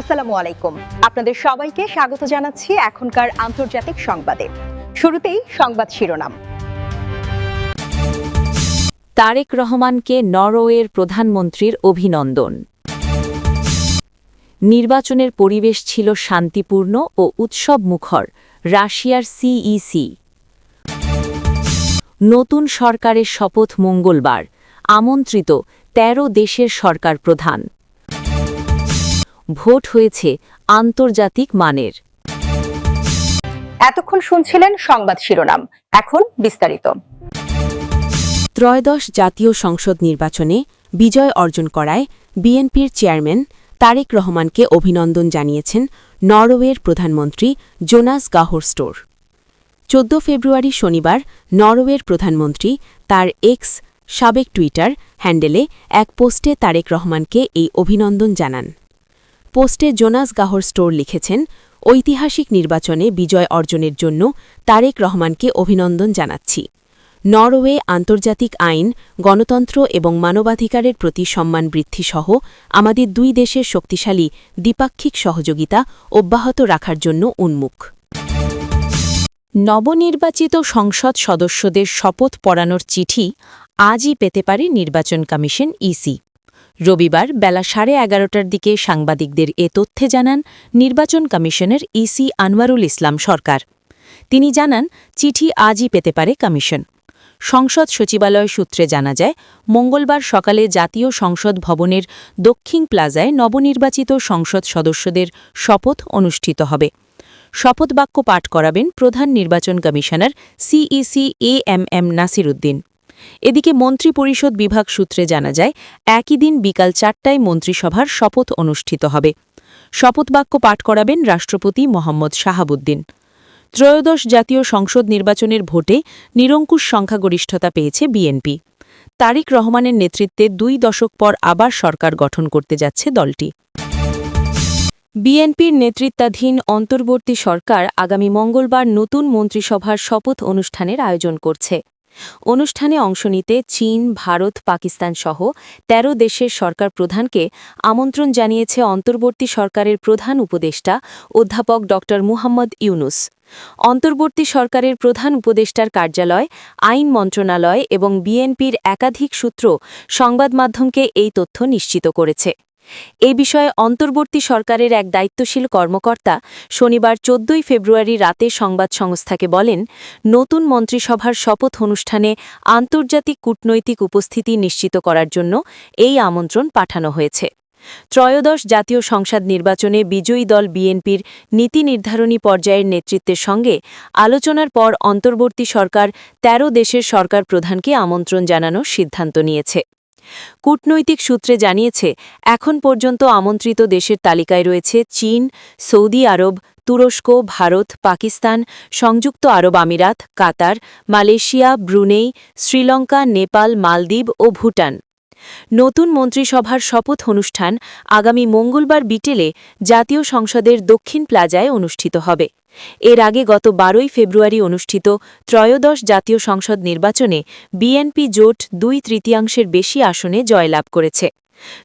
আসসালামু আলাইকুম। আপনাদের সবাইকে স্বাগত জানাচ্ছি এখনকার আন্তর্জাতিক সংবাদে। শুরুতেই সংবাদ শিরোনাম। তারেক রহমানকে নরওয়ের প্রধানমন্ত্রীর অভিনন্দন। নির্বাচনের পরিবেশ ছিল শান্তিপূর্ণ ও উৎসব মুখর রাশিয়ার সিইসি নতুন সরকারের শপথ মঙ্গলবার, আমন্ত্রিত ১৩ দেশের সরকার প্রধান। ভোট হয়েছে আন্তর্জাতিক মানের। এতক্ষণ শুনছিলেন সংবাদ শিরোনাম। এখন বিস্তারিত। ত্রয়োদশ জাতীয় সংসদ নির্বাচনে বিজয় অর্জন করায় বিএনপির চেয়ারম্যান তারেক রহমানকে অভিনন্দন জানিয়েছেন নরওয়ের প্রধানমন্ত্রী জোনাস গাহর স্টোর। চোদ্দ ফেব্রুয়ারি শনিবার নরওয়ের প্রধানমন্ত্রী তার এক্স সাবেক টুইটার হ্যান্ডেলে এক পোস্টে তারেক রহমানকে এই অভিনন্দন জানান। পোস্টে জোনাস গাহর স্টোর লিখেছেন, ঐতিহাসিক নির্বাচনে বিজয় অর্জনের জন্য তারেক রহমানকে অভিনন্দন জানাচ্ছি। নরওয়ে আন্তর্জাতিক আইন, গণতন্ত্র এবং মানবাধিকারের প্রতি সম্মান বৃদ্ধি সহ আমাদের দুই দেশের শক্তিশালী দ্বিপাক্ষিক সহযোগিতা অব্যাহত রাখার জন্য উন্মুখ। নবনির্বাচিত সংসদ সদস্যদের শপথ পড়ানোর চিঠি আজই পেতে পারে নির্বাচন কমিশন ইসি। রবিবার বেলা সাড়ে এগারোটার দিকে সাংবাদিকদের এ তথ্যে জানান নির্বাচন কমিশনের ইসি আনোয়ারুল ইসলাম সরকার। তিনি জানান, চিঠি আজই পেতে পারে কমিশন। সংসদ সচিবালয় সূত্রে জানা যায়, মঙ্গলবার সকালে জাতীয় সংসদ ভবনের দক্ষিণ প্লাজায় নবনির্বাচিত সংসদ সদস্যদের শপথ অনুষ্ঠিত হবে। শপথ বাক্য পাঠ করাবেন প্রধান নির্বাচন commissioner C E C A M M Nasir Uddin এদিকে মন্ত্রিপরিষদ বিভাগ সূত্রে জানা যায়, একই দিন বিকাল চারটায় মন্ত্রিসভার শপথ অনুষ্ঠিত হবে। শপথ বাক্য পাঠ করাবেন রাষ্ট্রপতি মোহাম্মদ শাহাবুদ্দিন। ত্রয়োদশ জাতীয় সংসদ নির্বাচনের ভোটে নিরঙ্কুশ সংখ্যাগরিষ্ঠতা পেয়েছে বিএনপি। তারিক রহমানের নেতৃত্বে দুই দশক পর আবার সরকার গঠন করতে যাচ্ছে দলটি। বিএনপির নেতৃত্বাধীন অন্তর্বর্তী সরকার আগামী মঙ্গলবার নতুন মন্ত্রিসভার শপথ অনুষ্ঠানের আয়োজন করছে। অনুষ্ঠানে অংশ নিতে চীন, ভারত, পাকিস্তান সহ ১৩ দেশের সরকার প্রধানকে আমন্ত্রণ জানিয়েছে অন্তর্বর্তী সরকারের প্রধান উপদেষ্টা অধ্যাপক ড. মুহাম্মদ ইউনুস। অন্তর্বর্তী সরকারের প্রধান উপদেষ্টার কার্যালয়, আইন মন্ত্রণালয় এবং বিএনপির একাধিক সূত্র সংবাদ মাধ্যমকে এই তথ্য নিশ্চিত করেছে। এ বিষয়ে অন্তর্বর্তী সরকারের এক দায়িত্বশীল কর্মকর্তা শনিবার চোদ্দই ফেব্রুয়ারি রাতে সংবাদ সংস্থাকে বলেন, নতুন মন্ত্রিসভার শপথ অনুষ্ঠানে আন্তর্জাতিক কূটনৈতিক উপস্থিতি নিশ্চিত করার জন্য এই আমন্ত্রণ পাঠানো হয়েছে। ত্রয়োদশ জাতীয় সংসদ নির্বাচনে বিজয়ী দল বিএনপির নীতি নির্ধারণী পর্যায়ের নেতৃত্বের সঙ্গে আলোচনার পর অন্তর্বর্তী সরকার ১৩ দেশের সরকার প্রধানকে আমন্ত্রণ জানানোর সিদ্ধান্ত নিয়েছে। কূটনৈতিক সূত্রে জানিয়েছে, এখন পর্যন্ত আমন্ত্রিত দেশের তালিকায় রয়েছে চীন, সৌদি আরব, তুরস্ক, ভারত, পাকিস্তান, সংযুক্ত আরব আমিরাত, Qatar, Malaysia, Brunei, Sri Lanka, Nepal, মালদ্বীপ ও ভুটান। নতুন মন্ত্রিসভার শপথ অনুষ্ঠান আগামী মঙ্গলবার বিটেলে জাতীয় সংসদের দক্ষিণ প্লাজায় অনুষ্ঠিত হবে। এর আগে গত বারোই ফেব্রুয়ারি অনুষ্ঠিত ত্রয়োদশ জাতীয় সংসদ নির্বাচনে বিএনপি জোট দুই তৃতীয়াংশের বেশি আসনে জয়লাভ করেছে।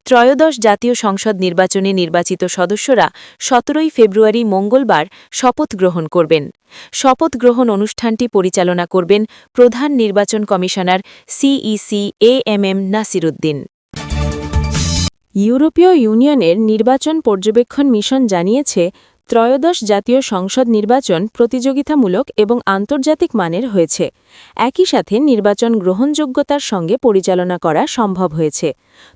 ত্রয়োদশ জাতীয় সংসদ নির্বাচনে নির্বাচিত সদস্যরা সতেরোই ফেব্রুয়ারি মঙ্গলবার শপথ গ্রহণ করবেন। শপথ গ্রহণ অনুষ্ঠানটি পরিচালনা করবেন প্রধান নির্বাচন commissioner C E C A M M Nasiruddin. ইউরোপীয় ইউনিয়নের নির্বাচন পর্যবেক্ষণ মিশন জানিয়েছে ত্রয়োদশ জাতীয় সংসদ নির্বাচন প্রতিযোগিতামূলক এবং আন্তর্জাতিক মানের হয়েছে। একই সাথে নির্বাচন গ্রহণযোগ্যতার সঙ্গে পরিচালনা করা সম্ভব হয়েছে।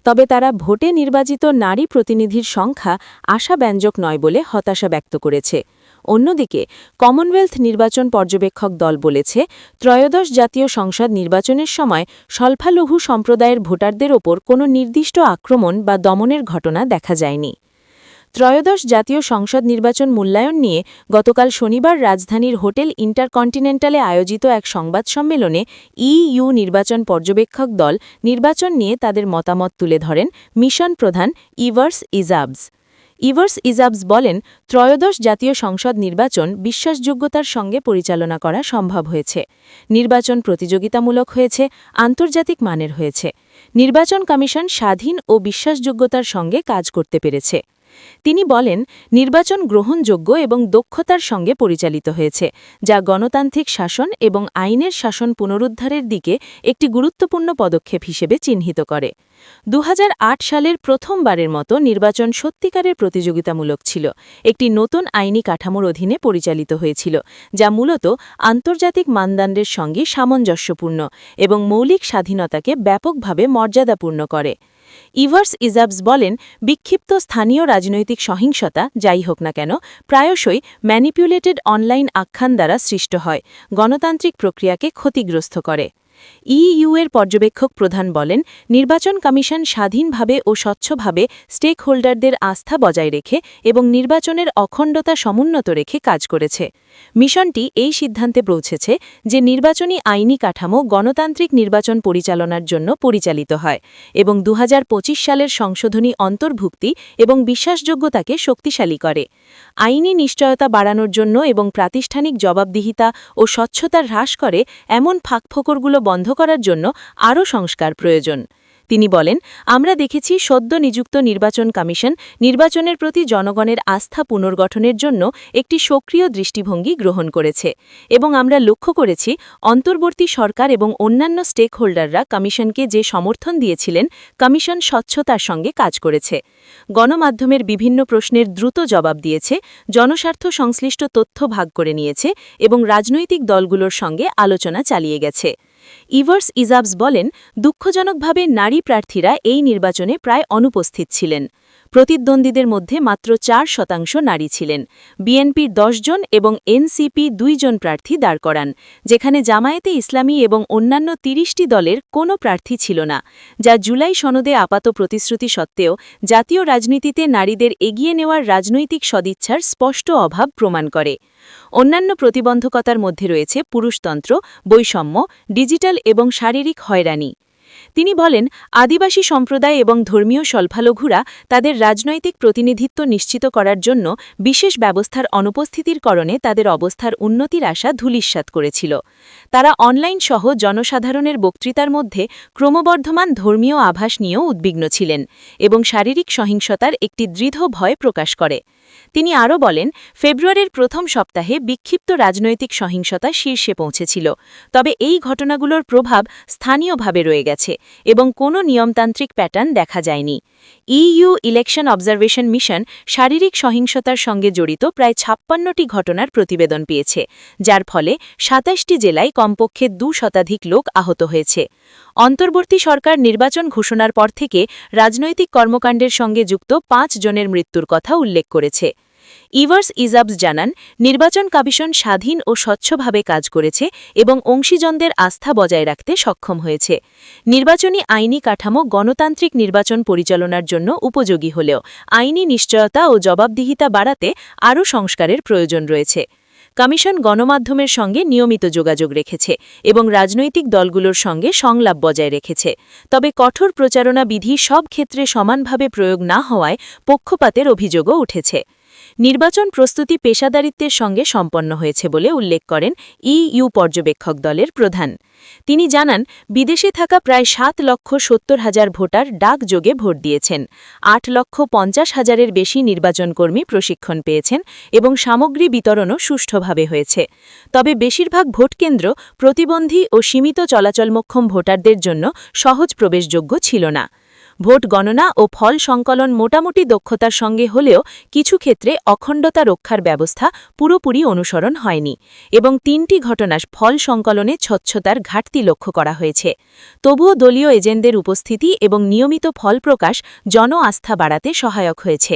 তবে তারা ভোটে নির্বাচিত নারী প্রতিনিধির সংখ্যা আশাব্যঞ্জক নয় বলে হতাশা ব্যক্ত করেছে। অন্যদিকে, কমনওয়েলথ নির্বাচন পর্যবেক্ষক দল বলেছে, ত্রয়োদশ জাতীয় সংসদ নির্বাচনের সময় স্বল্পালঘু সম্প্রদায়ের ভোটারদের ওপর কোনো নির্দিষ্ট আক্রমণ বা দমনের ঘটনা দেখা যায়নি। ত্রয়োদশ জাতীয় সংসদ নির্বাচন মূল্যায়ন নিয়ে গতকাল শনিবার রাজধানীর হোটেল ইন্টারকন্টিনেন্টালে আয়োজিত এক সংবাদ সম্মেলনে ইইউ নির্বাচন পর্যবেক্ষক দল নির্বাচন নিয়ে তাদের মতামত তুলে ধরেন মিশন প্রধান ইভার্স ইজাবস। ইভার্স ইজাবস বলেন, ত্রয়োদশ জাতীয় সংসদ নির্বাচন বিশ্বাসযোগ্যতার সঙ্গে পরিচালনা করা সম্ভব হয়েছে। নির্বাচন প্রতিযোগিতামূলক হয়েছে, আন্তর্জাতিক মানের হয়েছে। নির্বাচন কমিশন স্বাধীন ও বিশ্বাসযোগ্যতার সঙ্গে কাজ করতে পেরেছে। তিনি বলেন, নির্বাচন গ্রহণযোগ্য এবং দক্ষতার সঙ্গে পরিচালিত হয়েছে, যা গণতান্ত্রিক শাসন এবং আইনের শাসন পুনরুদ্ধারের দিকে একটি গুরুত্বপূর্ণ পদক্ষেপ হিসেবে চিহ্নিত করে। দু হাজার আট সালের প্রথমবারের মতো নির্বাচন সত্যিকারের প্রতিযোগিতামূলক ছিল, একটি নতুন আইনি কাঠামোর অধীনে পরিচালিত হয়েছিল, যা মূলত আন্তর্জাতিক মানদণ্ডের সঙ্গে সামঞ্জস্যপূর্ণ এবং মৌলিক স্বাধীনতাকে ব্যাপকভাবে মর্যাদাপূর্ণ করে। ইভার্স ইজাবস বলেন, বিক্ষিপ্ত স্থানীয় রাজনৈতিক সহিংসতা, যাই হোক না কেন, প্রায়শই ম্যানিপুলেটেড অনলাইন আখ্যান দ্বারা সৃষ্ট হয়, গণতান্ত্রিক প্রক্রিয়াকে ক্ষতিগ্রস্ত করে। ইইউ এর পর্যবেক্ষক প্রধান বলেন, নির্বাচন কমিশন স্বাধীনভাবে ও স্বচ্ছভাবে স্টেক হোল্ডারদের আস্থা বজায় রেখে এবং নির্বাচনের অখণ্ডতা সমুন্নত রেখে কাজ করেছে। মিশনটি এই সিদ্ধান্তে পৌঁছেছে যে নির্বাচনী আইনি কাঠামো গণতান্ত্রিক নির্বাচন পরিচালনার জন্য পরিচালিত হয় এবং দু হাজার পঁচিশ সালের সংশোধনী অন্তর্ভুক্তি এবং বিশ্বাসযোগ্যতাকে শক্তিশালী করে। আইনি নিশ্চয়তা বাড়ানোর জন্য এবং প্রাতিষ্ঠানিক জবাবদিহিতা ও স্বচ্ছতা হ্রাস করে এমন ফাঁকফোকরগুলো বন্ধ করার জন্য আরও সংস্কার প্রয়োজন। তিনি বলেন, আমরা দেখেছি সদ্য নিযুক্ত নির্বাচন কমিশন নির্বাচনের প্রতি জনগণের আস্থা পুনর্গঠনের জন্য একটি সক্রিয় দৃষ্টিভঙ্গি গ্রহণ করেছে এবং আমরা লক্ষ্য করেছি অন্তর্বর্তী সরকার এবং অন্যান্য স্টেক হোল্ডাররা কমিশনকে যে সমর্থন দিয়েছিলেন, কমিশন স্বচ্ছতার সঙ্গে কাজ করেছে। গণমাধ্যমের বিভিন্ন প্রশ্নের দ্রুত জবাব দিয়েছে, জনস্বার্থ সংশ্লিষ্ট তথ্য ভাগ করে নিয়েছে এবং রাজনৈতিক দলগুলোর সঙ্গে আলোচনা চালিয়ে গেছে। ইভার্স ইজাবস বলেন দুঃখজনকভাবে নারী প্রার্থীরা এই নির্বাচনে প্রায় অনুপস্থিত ছিলেন। প্রতিদ্বন্দ্বীদের মধ্যে মাত্র চার শতাংশ নারী ছিলেন। বিএনপির জন এবং এনসিপি দুইজন প্রার্থী দাঁড় করান, যেখানে জামায়াতে ইসলামী এবং অন্যান্য তিরিশটি দলের কোনো প্রার্থী ছিল না, যা জুলাই সনদে আপাত প্রতিশ্রুতি সত্ত্বেও জাতীয় রাজনীতিতে নারীদের এগিয়ে নেওয়ার রাজনৈতিক সদিচ্ছার স্পষ্ট অভাব প্রমাণ করে। অন্যান্য প্রতিবন্ধকতার মধ্যে রয়েছে পুরুষতন্ত্র, বৈষম্য, ডিজিটাল এবং শারীরিক হয়রানি। তিনি বলেন, আদিবাসী সম্প্রদায় এবং ধর্মীয় স্বল্পালঘুরা তাদের রাজনৈতিক প্রতিনিধিত্ব নিশ্চিত করার জন্য বিশেষ ব্যবস্থার অনুপস্থিতির কারণে তাদের অবস্থার উন্নতির আশা ধূলিস্বাত করেছিল। তারা অনলাইন সহ জনসাধারণের বক্তৃতার মধ্যে ক্রমবর্ধমান ধর্মীয় আভাস নিয়েও উদ্বিগ্ন ছিলেন এবং শারীরিক সহিংসতার একটি দৃঢ় ভয় প্রকাশ করে। তিনি আরও বলেন, ফেব্রুয়ারির প্রথম সপ্তাহে বিক্ষিপ্ত রাজনৈতিক সহিংসতা শীর্ষে পৌঁছেছিল, তবে এই ঘটনাগুলোর প্রভাব স্থানীয়ভাবে রয়ে গেছে। এবং কোনো নিয়মতান্ত্রিক প্যাটার্ন দেখা যায়নি। ইইউ ইলেকশন অবজারভেশন মিশন শারীরিক সহিংসতার সঙ্গে জড়িত প্রায় ছাপ্পান্নটি ঘটনার প্রতিবেদন পেয়েছে, যার ফলে সাতাশটি জেলায় কমপক্ষে দু শতাধিক লোক আহত হয়েছে। অন্তর্বর্তী সরকার নির্বাচন ঘোষণার পর থেকে রাজনৈতিক কর্মকাণ্ডের সঙ্গে যুক্ত পাঁচ জনের মৃত্যুর কথা উল্লেখ করেছে। ইভার্স ইজাবস জানান, নির্বাচন কমিশন স্বাধীন ও স্বচ্ছভাবে কাজ করেছে এবং অংশীজনদের আস্থা বজায় রাখতে সক্ষম হয়েছে। নির্বাচনী আইনি কাঠামো গণতান্ত্রিক নির্বাচন পরিচালনার জন্য উপযোগী হলেও আইনি নিশ্চয়তা ও জবাবদিহিতা বাড়াতে আরও সংস্কারের প্রয়োজন রয়েছে। কমিশন গণমাধ্যমের সঙ্গে নিয়মিত যোগাযোগ রেখেছে এবং রাজনৈতিক দলগুলোর সঙ্গে সংলাপ বজায় রেখেছে। তবে কঠোর প্রচারণা বিধি সব ক্ষেত্রে সমানভাবে প্রয়োগ না হওয়ায় পক্ষপাতের অভিযোগও উঠেছে। নির্বাচন প্রস্তুতি পেশাদারিত্বের সঙ্গে সম্পন্ন হয়েছে বলে উল্লেখ করেন ইইউ পর্যবেক্ষক দলের প্রধান। তিনি জানান, বিদেশে থাকা প্রায় সাত লক্ষ সত্তর হাজার ভোটার ডাকযোগে ভোট দিয়েছেন। আট লক্ষ পঞ্চাশ হাজারের বেশি নির্বাচনকর্মী প্রশিক্ষণ পেয়েছেন এবং সামগ্রী বিতরণও সুষ্ঠুভাবে হয়েছে। তবে বেশিরভাগ ভোটকেন্দ্র প্রতিবন্ধী ও সীমিত চলাচলমক্ষম ভোটারদের জন্য সহজ প্রবেশযোগ্য ছিল না। ভোট গণনা ও ফল সংকলন মোটামুটি দক্ষতার সঙ্গে হলেও কিছু ক্ষেত্রে অখণ্ডতা রক্ষার ব্যবস্থা পুরোপুরি অনুসরণ হয়নি এবং তিনটি ঘটনা ফল সংকলনে স্বচ্ছতার ঘাটতি লক্ষ্য করা হয়েছে। তবুও দলীয় এজেন্টদের উপস্থিতি এবং নিয়মিত ফল প্রকাশ জন আস্থা বাড়াতে সহায়ক হয়েছে।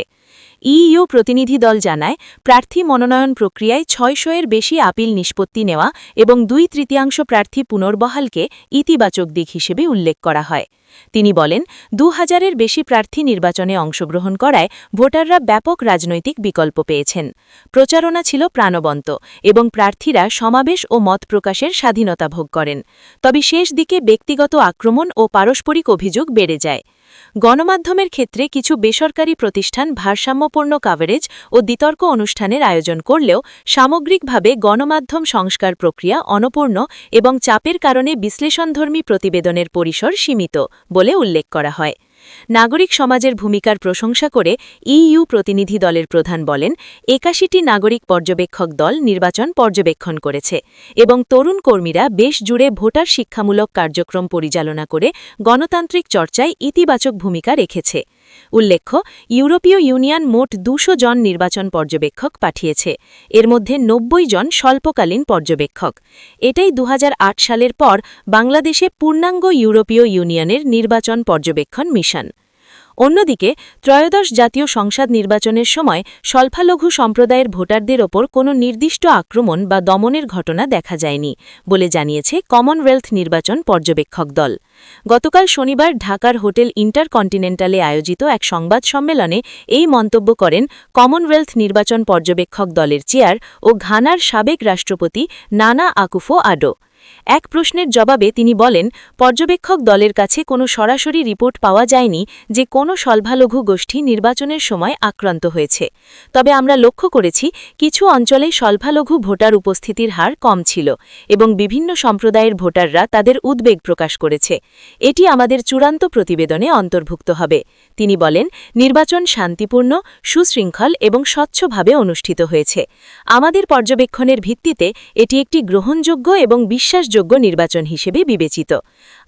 ইইউ প্রতিনিধি দল জানায়, প্রার্থী মনোনয়ন প্রক্রিয়ায় ছয়শো এর বেশি আপিল নিষ্পত্তি নেওয়া এবং দুই তৃতীয়াংশ প্রার্থী পুনর্বহালকে ইতিবাচক দিক হিসেবে উল্লেখ করা হয়। তিনি বলেন, দু হাজারের বেশি প্রার্থী নির্বাচনে অংশগ্রহণ করায় ভোটাররা ব্যাপক রাজনৈতিক বিকল্প পেয়েছেন। প্রচারণা ছিল প্রাণবন্ত এবং প্রার্থীরা সমাবেশ ও মত প্রকাশের স্বাধীনতা ভোগ করেন। তবে শেষ দিকে ব্যক্তিগত আক্রমণ ও পারস্পরিক অভিযোগ বেড়ে যায়। গণমাধ্যমের ক্ষেত্রে কিছু বেসরকারি প্রতিষ্ঠান ভারসাম্যপূর্ণ কাভারেজ ও বিতর্ক অনুষ্ঠানের আয়োজন করলেও সামগ্রিকভাবে গণমাধ্যম সংস্কার প্রক্রিয়া অনপূর্ণ এবং চাপের কারণে বিশ্লেষণধর্মী প্রতিবেদনের পরিসর সীমিত বলে উল্লেখ করা হয়। নাগরিক সমাজের ভূমিকার প্রশংসা করে ইইউ প্রতিনিধি দলের প্রধান বলেন, একাশিটি নাগরিক পর্যবেক্ষক দল নির্বাচন পর্যবেক্ষণ করেছে এবং তরুণ কর্মীরা বেশ জুড়ে ভোটার শিক্ষামূলক কার্যক্রম পরিচালনা করে গণতান্ত্রিক চর্চায় ইতিবাচক ভূমিকা রেখেছে। উল্লেখ্য, ইউরোপীয় ইউনিয়ন মোট দুশো জন নির্বাচন পর্যবেক্ষক পাঠিয়েছে। এর মধ্যে নব্বই জন স্বল্পকালীন পর্যবেক্ষক। এটাই দু হাজার আট সালের পর বাংলাদেশে পূর্ণাঙ্গ ইউরোপীয় ইউনিয়নের নির্বাচন পর্যবেক্ষণ মিশন। অন্যদিকে, ত্রয়োদশ জাতীয় সংসদ নির্বাচনের সময় স্বল্পালঘু সম্প্রদায়ের ভোটারদের ওপর কোনো নির্দিষ্ট আক্রমণ বা দমনের ঘটনা দেখা যায়নি বলে জানিয়েছে কমনওয়েলথ নির্বাচন পর্যবেক্ষক দল। গতকাল শনিবার ঢাকার হোটেল ইন্টারকন্টিনেন্টালে আয়োজিত এক সংবাদ সম্মেলনে এই মন্তব্য করেন কমনওয়েলথ নির্বাচন পর্যবেক্ষক দলের চেয়ার ও ঘানার সাবেক রাষ্ট্রপতি নানা আকুফো আডো এক প্রশ্নের জবাবে তিনি বলেন, পর্যবেক্ষক দলের কাছে কোনো সরাসরি রিপোর্ট পাওয়া যায়নি যে কোনো স্বল্পালঘু গোষ্ঠী নির্বাচনের সময় আক্রান্ত হয়েছে। তবে আমরা লক্ষ্য করেছি, কিছু অঞ্চলে স্বল্পালঘু ভোটার উপস্থিতির হার কম ছিল এবং বিভিন্ন সম্প্রদায়ের ভোটাররা তাদের উদ্বেগ প্রকাশ করেছে। এটি আমাদের চূড়ান্ত প্রতিবেদনে অন্তর্ভুক্ত হবে। তিনি বলেন, নির্বাচন শান্তিপূর্ণ, সুশৃঙ্খল এবং স্বচ্ছভাবে অনুষ্ঠিত হয়েছে। আমাদের পর্যবেক্ষণের ভিত্তিতে এটি একটি গ্রহণযোগ্য এবং বিশ্বাসযোগ্য নির্বাচন হিসেবে বিবেচিত।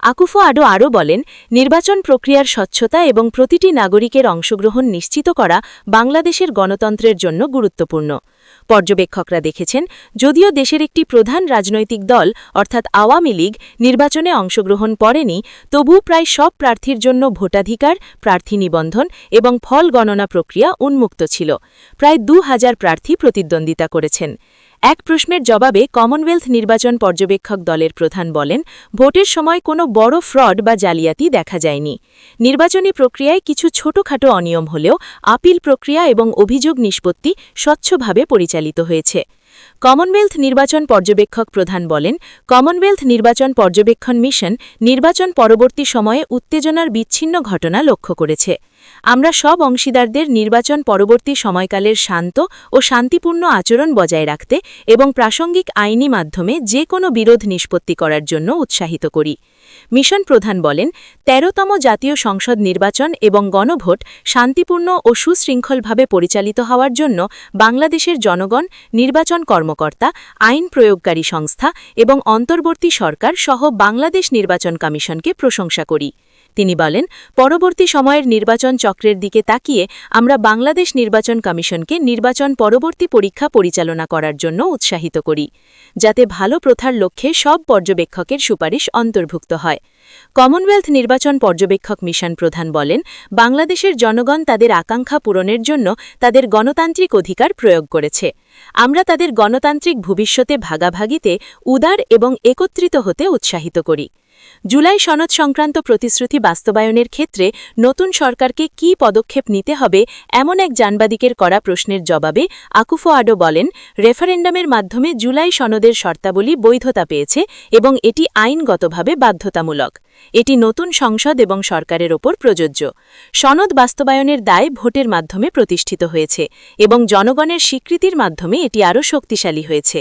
আকুফো আডো আরও বলেন, নির্বাচন প্রক্রিয়ার স্বচ্ছতা এবং প্রতিটি নাগরিকের অংশগ্রহণ নিশ্চিত করা বাংলাদেশের গণতন্ত্রের জন্য গুরুত্বপূর্ণ। পর্যবেক্ষকরা দেখেছেন, যদিও দেশের একটি প্রধান রাজনৈতিক দল, অর্থাৎ আওয়ামী লীগ, নির্বাচনে অংশগ্রহণ করেনি তবু প্রায় সব প্রার্থীর জন্য ভোটাধিকার, প্রার্থী নিবন্ধন এবং ফল গণনা প্রক্রিয়া উন্মুক্ত ছিল। প্রায় দু হাজার প্রার্থী প্রতিদ্বন্দ্বিতা করেছেন। এক প্রশ্নের জবাবে কমনওয়েলথ নির্বাচন পর্যবেক্ষক দলের প্রধান বলেন, ভোটের সময় কোনো বড় ফ্রড বা জালিয়াতি দেখা যায়নি। নির্বাচনী প্রক্রিয়ায় কিছু ছোটখাটো অনিয়ম হলেও আপিল প্রক্রিয়া এবং অভিযোগ নিষ্পত্তি স্বচ্ছভাবে পরিচালিত হয়েছে। কমনওয়েলথ নির্বাচন পর্যবেক্ষক প্রধান বলেন, কমনওয়েলথ নির্বাচন পর্যবেক্ষণ মিশন নির্বাচন পরবর্তী সময়ে উত্তেজনার বিচ্ছিন্ন ঘটনা লক্ষ্য করেছে। আমরা সব অংশীদারদের নির্বাচন পরবর্তী সময়কালের শান্ত ও শান্তিপূর্ণ আচরণ বজায় রাখতে এবং প্রাসঙ্গিক আইনি মাধ্যমে যে কোনো বিরোধ নিষ্পত্তি করার জন্য উৎসাহিত করি। মিশন প্রধান বলেন, তেরোতম জাতীয় সংসদ নির্বাচন এবং গণভোট শান্তিপূর্ণ ও সুশৃঙ্খলভাবে পরিচালিত হওয়ার জন্য বাংলাদেশের জনগণ, নির্বাচন কর্মকর্তা, আইন প্রয়োগকারী সংস্থা এবং অন্তর্বর্তী সরকার সহ বাংলাদেশ নির্বাচন কমিশনকে প্রশংসা করি। তিনি বলেন, পরবর্তী সময়ের নির্বাচন চক্রের দিকে তাকিয়ে আমরা বাংলাদেশ নির্বাচন কমিশনকে নির্বাচন পরবর্তী পরীক্ষা পরিচালনা করার জন্য উৎসাহিত করি, যাতে ভালো প্রথার লক্ষ্যে সব পর্যবেক্ষকের সুপারিশ অন্তর্ভুক্ত হয়। কমনওয়েলথ নির্বাচন পর্যবেক্ষক মিশন প্রধান বলেন, বাংলাদেশের জনগণ তাদের আকাঙ্ক্ষা পূরণের জন্য তাদের গণতান্ত্রিক অধিকার প্রয়োগ করেছে। আমরা তাদের গণতান্ত্রিক ভবিষ্যতে ভাগাভাগিতে উদার এবং একত্রিত হতে উৎসাহিত করি। জুলাই সনদ সংক্রান্ত প্রতিশ্রুতি বাস্তবায়নের ক্ষেত্রে নতুন সরকারকে কী পদক্ষেপ নিতে হবে এমন এক জানবাদিকের করা প্রশ্নের জবাবে আকুফো আডো বলেন, রেফারেন্ডামের মাধ্যমে জুলাই সনদের শর্তাবলী বৈধতা পেয়েছে এবং এটি আইনগতভাবে বাধ্যতামূলক। এটি নতুন সংসদ এবং সরকারের ওপর প্রযোজ্য। সনদ বাস্তবায়নের দায় ভোটের মাধ্যমে প্রতিষ্ঠিত হয়েছে এবং জনগণের স্বীকৃতির মাধ্যমে এটি আরও শক্তিশালী হয়েছে।